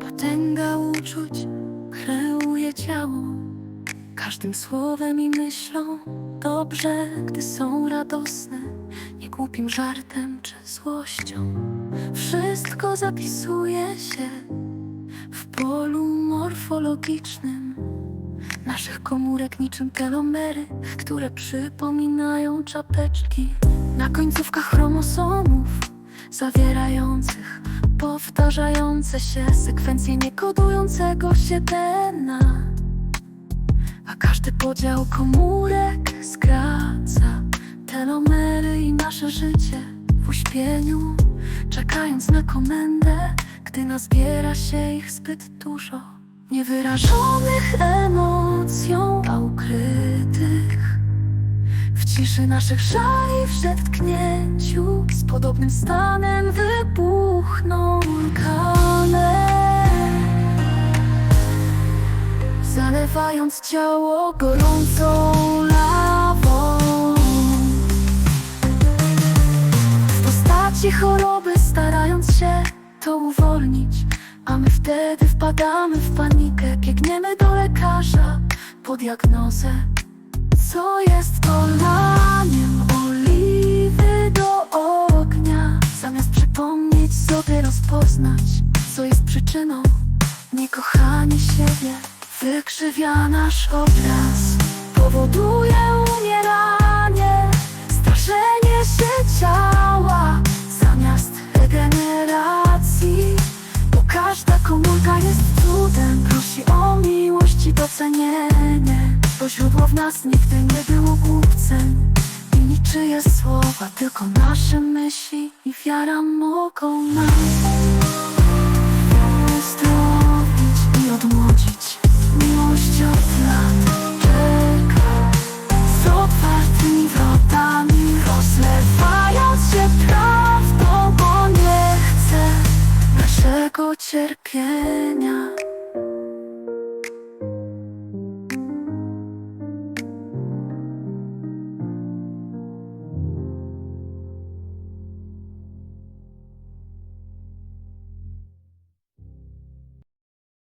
Potęga uczuć kreuje ciało. Każdym słowem i myślą Dobrze, gdy są radosne. Nie głupim żartem czy złością. Wszystko zapisuje się W polu morfologicznym Naszych komórek niczym telomery Które przypominają czapeczki na końcówkach chromosomów zawierających powtarzające się sekwencje niekodującego się DNA. A każdy podział komórek skraca telomery i nasze życie w uśpieniu, czekając na komendę, gdy nazbiera się ich zbyt dużo. Niewyrażonych emocją, ciszy naszych żali, w zetknięciu z podobnym stanem wybuchną wulkany. Zalewając ciało gorącą lawą. W postaci choroby starając się to uwolnić A my wtedy wpadamy w panikę. Biegniemy do lekarza po diagnozę Co jest polaniem Niekochanie siebie wykrzywia nasz obraz. Powoduje umieranie Straszenie się ciała. Zamiast regeneracji Bo każda komórka jest cudem. Prosi o miłość i docenienie Bo źródło w nas nigdy nie było głupcem. I niczyje słowa Tylko nasze myśli i wiara mogą nam cerchè